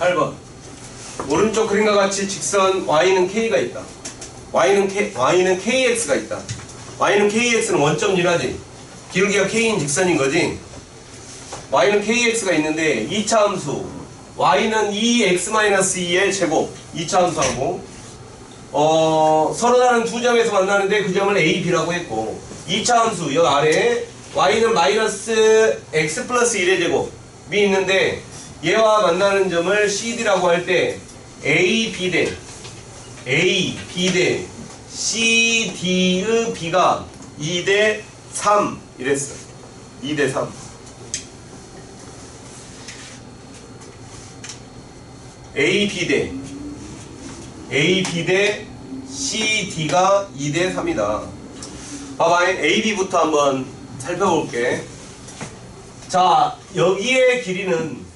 8번. 오른쪽 그림과 같이 직선 y는 k가 있다. y는 k, y는 kx가 있다. y는 kx는 원점 일하지. 기울기가 k인 직선인 거지. y는 kx가 있는데 2차 함수 y는 2x-2의 제곱 2차 함수하고 어, 서로 다른 두 점에서 만나는데 그 점을 a, b라고 했고 2차 함수 여기 아래에 y는 마이너스 x 플러스 1의 제곱이 있는데 얘와 만나는 점을 cd라고 할 때 a, b 대 a, b 대 c, d의 b가 2대 3 이랬어 2대 3 A, B 대 A, B 대 C, D가 2대 3이다. 봐봐, A, B부터 한번 살펴볼게. 자, 여기의 길이는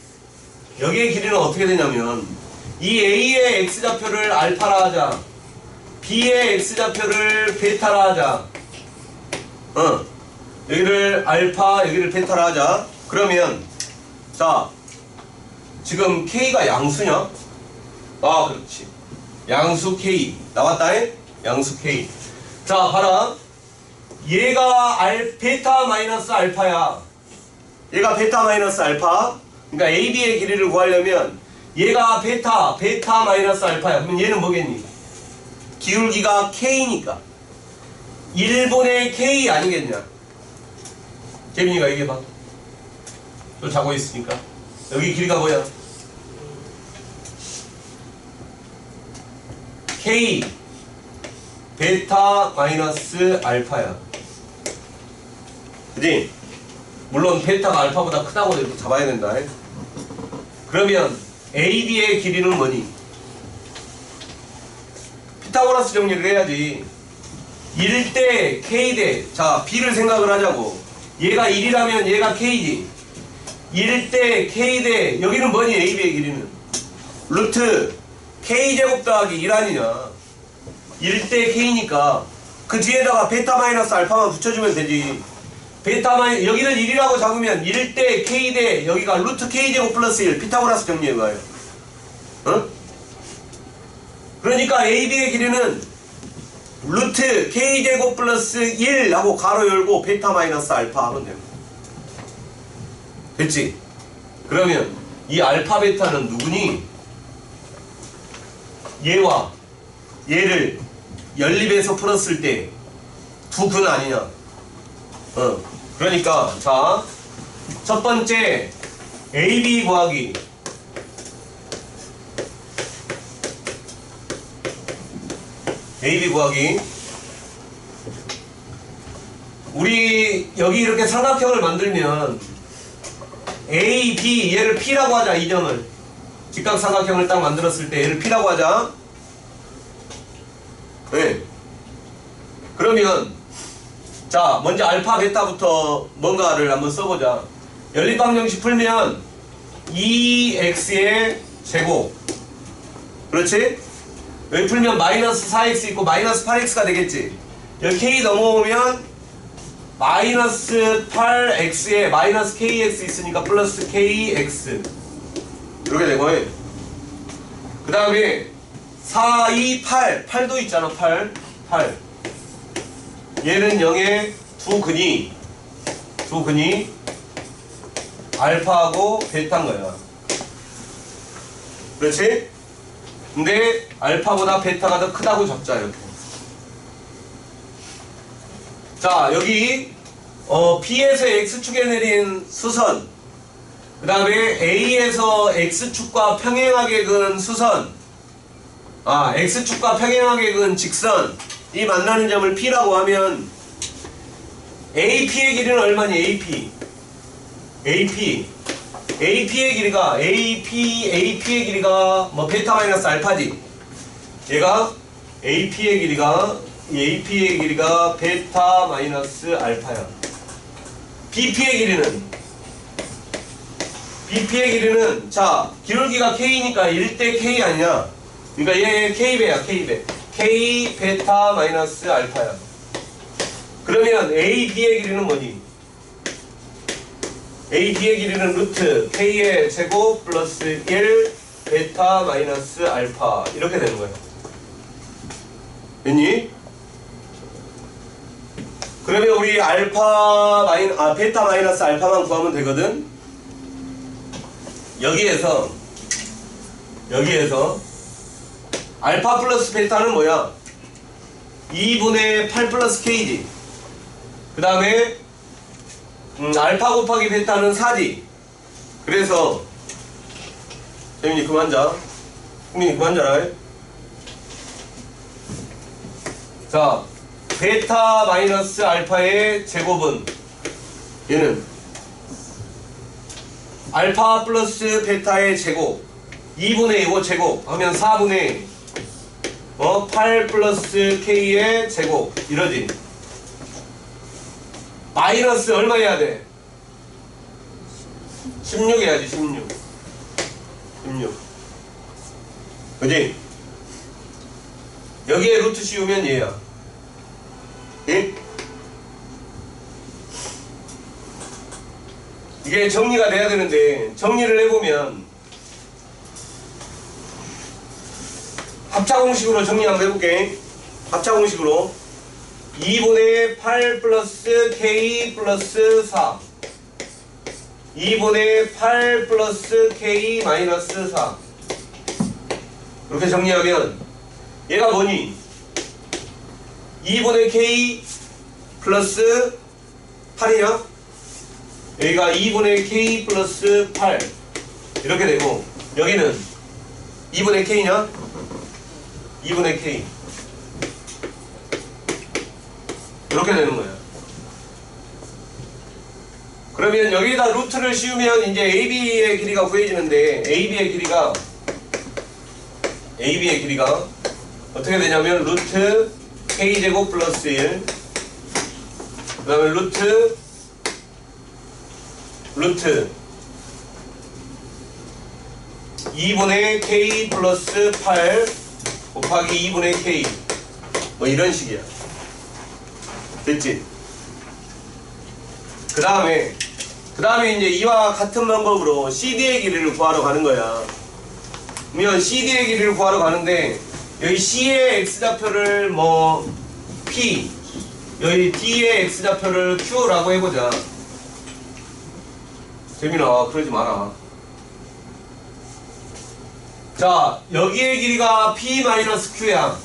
여기의 길이는 어떻게 되냐면 이 A의 X좌표를 알파라 하자. B의 X좌표를 베타라 하자. 어. 여기를 알파, 여기를 베타라 하자. 그러면 자, 지금 K가 양수냐? 아, 그렇지. 양수 K. 나왔다, 잉? 양수 K. 자, 봐라. 얘가 알, 베타 마이너스 알파야. 얘가 베타 마이너스 알파. 그러니까 AB의 길이를 구하려면 얘가 베타, 베타 마이너스 알파야. 그러면 얘는 뭐겠니? 기울기가 K니까. 일본의 K 아니겠냐? 재민이가 얘기해봐. 또 자고 있으니까. 여기 길이가 뭐야? K 베타 마이너스 알파야. 그지? 물론 베타가 알파보다 크다고 잡아야 된다. 그러면 AB의 길이는 뭐니? 피타고라스 정리를 해야지. 1대 K대 자 B를 생각을 하자고. 얘가 1이라면 얘가 K지. 1대 K대 여기는 뭐니 AB의 길이는 루트 K제곱 더하기 1 아니냐 1대 K니까 그 뒤에다가 베타 마이너스 알파만 붙여주면 되지 베타 마이 여기는 1이라고 잡으면 1대 K대 여기가 루트 K제곱 플러스 1 피타고라스 정리해 봐요 어? 그러니까 AB의 길이는 루트 K제곱 플러스 1 하고 가로 열고 베타 마이너스 알파 하면 됩니다 됐지? 그러면 이 알파 베타는 누구니? 얘와 얘를 연립해서 풀었을 때 두 근 아니냐? 어. 그러니까 자, 첫 번째 AB 구하기. AB 구하기. 우리 여기 이렇게 삼각형을 만들면 A, B 얘를 P라고 하자 이 점을 직각삼각형을 딱 만들었을 때 얘를 P라고 하자 네. 그러면 자 먼저 알파 베타부터 뭔가를 한번 써보자. 연립방정식 풀면 2x의 제곱. 그렇지? 여기 풀면 마이너스 4x 있고 마이너스 8x가 되겠지. 여기 k 넘어오면 마이너스 8x에 마이너스 kx 있으니까 플러스 kx 이렇게 되고 그 다음에 4, 2, 8 8도 있잖아 8 8 얘는 0의 두 근이 두 근이 알파하고 베타인 거야 그렇지? 근데 알파보다 베타가 더 크다고 적자 이렇게 자 여기 어, B에서 X축에 내린 수선 그 다음에 A에서 X축과 평행하게 그은 수선 아 X축과 평행하게 그은 직선 이 만나는 점을 P라고 하면 AP의 길이는 얼마니 AP AP AP의 길이가 AP AP의 길이가 뭐 베타 마이너스 알파지 얘가 AP의 길이가 이 AP의 길이가 베타 마이너스 알파야. BP의 길이는 BP의 길이는 자 기울기가 K니까 1대 K 아니냐? 그러니까 얘 K배야 K배. K 베타 마이너스 알파야. 그러면 AB의 길이는 뭐니? AB의 길이는 루트 K의 제곱 플러스 1 베타 마이너스 알파 이렇게 되는 거예요. 됐니? 그러면 우리 알파 마이 아 베타 마이너스 알파만 구하면 되거든. 여기에서 여기에서 알파 플러스 베타는 뭐야? 2분의 8 플러스 k지. 그 다음에 음, 알파 곱하기 베타는 4지. 그래서 재민이 그만 자. 국민이 그만 자라. 자, 베타 마이너스 알파의 제곱은 얘는 알파 플러스 베타의 제곱 2분의 2고 제곱 하면 4분의 어, 8 플러스 k의 제곱 이러지 마이너스 얼마 해야 돼? 16 해야지 16 16 그지? 여기에 루트 씌우면 얘야 예? 이게 정리가 돼야 되는데 정리를 해보면 합차 공식으로 정리 한번 해볼게 합차 공식으로 2분의 8 플러스 k 플러스 4 2분의 8 플러스 k 마이너스 4 이렇게 정리하면 얘가 뭐니? 2분의 k 플러스 8이냐? 여기가 2분의 k 플러스 8 이렇게 되고 여기는 2분의 k냐? 2분의 k 이렇게 되는 거야. 그러면 여기다 루트를 씌우면 이제 AB의 길이가 구해지는데 AB의 길이가 AB의 길이가 어떻게 되냐면 루트 K제곱 플러스 1 그 다음에 루트 루트 2분의 K 플러스 8 곱하기 2분의 K. 뭐 이런 식이야. 됐지? 그 다음에 그 다음에 이제 이와 같은 방법으로 CD의 길이를 구하러 가는 거야. 그러면 CD의 길이를 구하러 가는데 여기 C의 X좌표를 뭐 P 여기 D의 X좌표를 Q라고 해보자. 재민아 그러지 마라 자 여기의 길이가 P-Q야.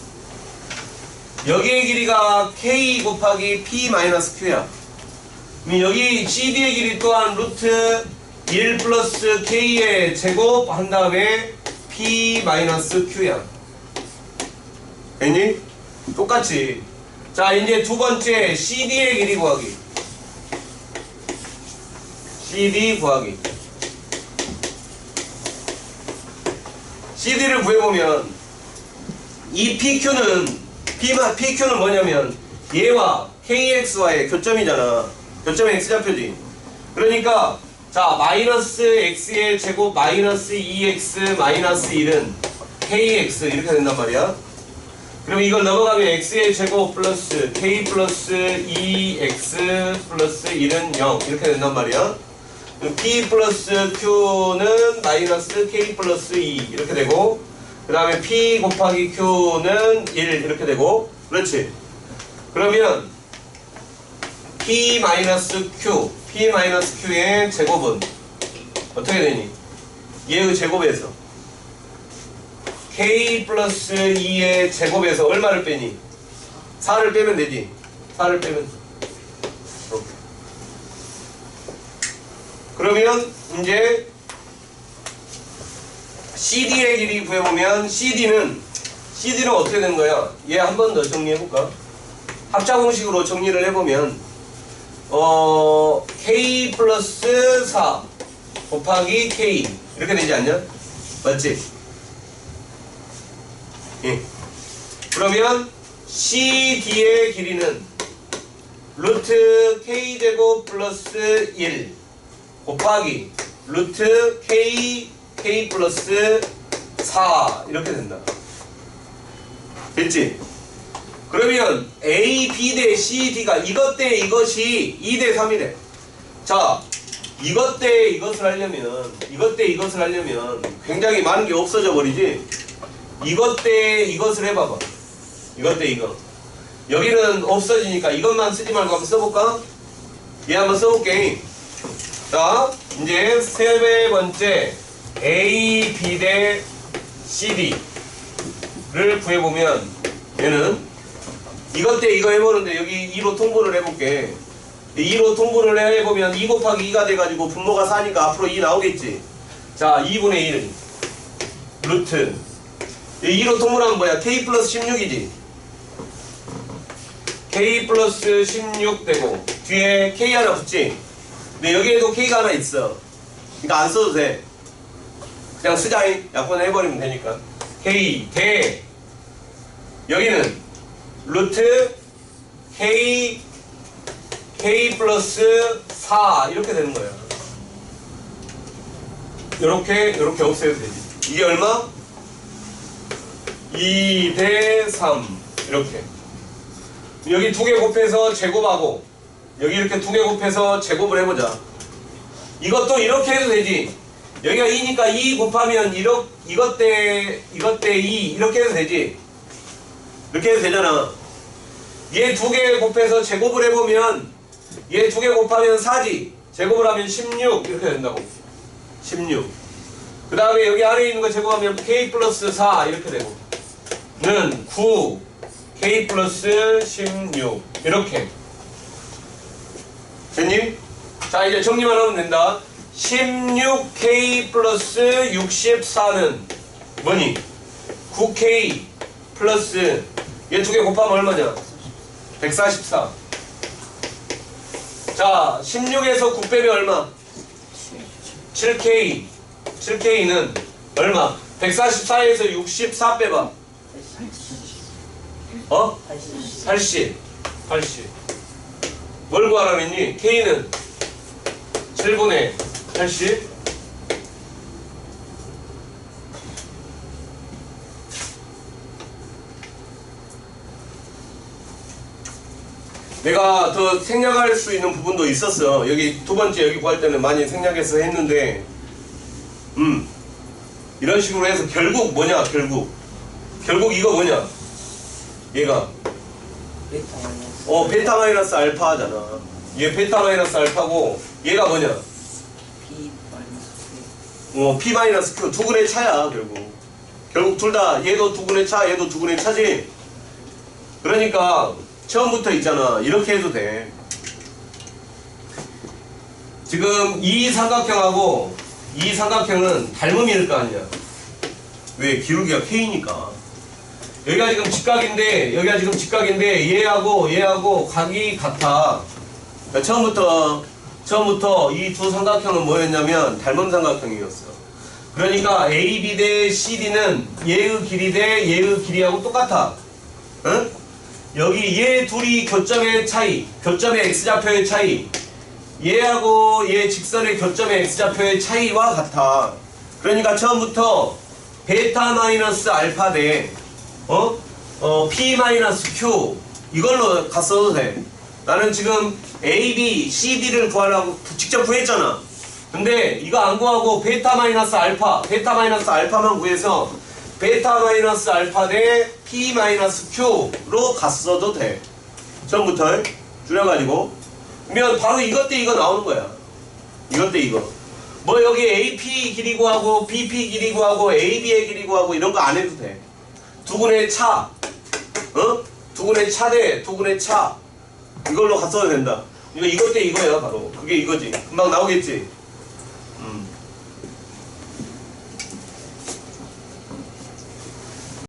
여기의 길이가 K 곱하기 P-Q야. 여기 CD의 길이 또한 루트 1 플러스 K의 제곱 한 다음에 P-Q야. 됐니? 똑같이. 자 이제 두 번째 CD의 길이 구하기. CD 구하기 CD를 구해보면 이 PQ는 P마, PQ는 뭐냐면 얘와 KX와의 교점이잖아. 교점의 X좌표지. 그러니까 자 마이너스 X의 제곱 마이너스 2X 마이너스 1은 KX 이렇게 된단 말이야. 그럼 이걸 넘어가면 x의 제곱 플러스 k 플러스 2x 플러스 1은 0 이렇게 된단 말이야. 그럼 p 플러스 q는 마이너스 k 플러스 2 이렇게 되고 그 다음에 p 곱하기 q는 1 이렇게 되고 그렇지. 그러면 p 마이너스 q p 마이너스 q의 제곱은 어떻게 되니? 얘의 제곱에서 k 플러스 2의 제곱에서 얼마를 빼니? 4를 빼면 되지. 4를 빼면. 이렇게. 그러면 이제 CD의 길이 구해보면 CD는 CD는 어떻게 되는 거야? 얘 한 번 더 정리해볼까? 합차 공식으로 정리를 해보면 어 K 플러스 4 곱하기 K 이렇게 되지 않냐? 맞지? 예. 그러면 CD의 길이는 루트 K제곱 플러스 1 곱하기 루트 K, K 플러스 4 이렇게 된다. 됐지? 그러면 A, B 대 C, D가 이것 대 이것이 2 대 3이래. 자, 이것 때 이것을 하려면 이것 때 이것을 하려면 굉장히 많은 게 없어져 버리지 이것 때 이것을 해봐봐 이것 때 이거 여기는 없어지니까 이것만 쓰지 말고 한번 써볼까? 얘 한번 써볼게 자 이제 세 번째 A, B 대 CD를 구해보면 얘는 이것 때 이거 해보는데 여기 2로 통분을 해볼게. 2로 통분을 해보면 2 곱하기 2가 돼가지고 분모가 4니까 앞으로 2 나오겠지. 자 2분의 1 루트. 2로 통분하면 뭐야? K 플러스 16이지. K 플러스 16 되고 뒤에 k 하나 붙지 근데 여기에도 k가 하나 있어. 그러니까 안 써도 돼. 그냥 쓰자잉 약분 해버리면 되니까. K 대 여기는 루트 k k 플러스 4 이렇게 되는 거야. 이렇게 이렇게 없애도 되지. 이게 얼마? 2 대 3 이렇게. 여기 두 개 곱해서 제곱하고 여기 이렇게 두 개 곱해서 제곱을 해보자. 이것도 이렇게 해도 되지. 여기가 2니까 2 곱하면 이렇, 이것 때 이것 때2 이렇게 해도 되지. 이렇게 해도 되잖아. 얘 두 개 곱해서 제곱을 해보면 얘 두 개 곱하면 4지. 제곱을 하면 16 이렇게 된다고. 16 그 다음에 여기 아래에 있는 거 제곱하면 k 플러스 4 이렇게 되고. 는 9 k 플러스 16 이렇게 됐니? 자 이제 정리만 하면 된다 16k 플러스 64는 뭐니? 9k 플러스 얘 두 개 곱하면 얼마냐? 144 자, 16에서 9 빼면 얼마? 7K. 7K는 얼마? 144에서 64 빼봐. 어? 80. 80. 뭘 구하라고 했니? K는 7분의 80. 내가 더 생략할 수 있는 부분도 있었어. 여기 두 번째 여기 구할 때는 많이 생략해서 했는데, 음, 이런 식으로 해서 결국 뭐냐, 결국. 결국 이거 뭐냐? 얘가, 베타 마이너스 어, 베타 마이너스 알파잖아. 얘 베타 마이너스 알파고, 얘가 뭐냐? B 마이너스 어, P 마이너스 Q. 두 분의 차야, 결국. 결국 둘 다, 얘도 두 분의 차, 얘도 두 분의 차지. 그러니까, 처음부터 있잖아. 이렇게 해도 돼. 지금 이 삼각형하고 이 삼각형은 닮음일 거 아니야. 왜? 기울기가 K니까. 여기가 지금 직각인데, 여기가 지금 직각인데, 얘하고 얘하고 각이 같아. 그러니까 처음부터, 처음부터 이 두 삼각형은 뭐였냐면, 닮음 삼각형이었어. 그러니까 AB 대 CD는 얘의 길이 대 얘의 길이하고 똑같아. 응? 여기 얘 둘이 교점의 차이, 교점의 x좌표의 차이, 얘하고 얘 직선의 교점의 x좌표의 차이와 같아. 그러니까 처음부터 베타 마이너스 알파 대 어? 어, p 마이너스 q 이걸로 갔어도 돼. 나는 지금 a, b, c, d를 구하라고 직접 구했잖아. 근데 이거 안 구하고 베타 마이너스 알파, 베타 마이너스 알파만 구해서 베타 마이너스 알파 대 p 마이너스 q로 갔어도 돼. 처음부터 줄여가지고 그러면 바로 이것 때 이거 나오는 거야. 이것 때 이거. 뭐 여기 AP 길이 구하고 BP 길이 구하고 AB의 길이 구하고 이런 거 안 해도 돼. 두근의 차, 어? 두근의 차대 두근의 차 이걸로 갔어도 된다. 이거 이것 때 이거야 바로. 그게 이거지. 금방 나오겠지. 음.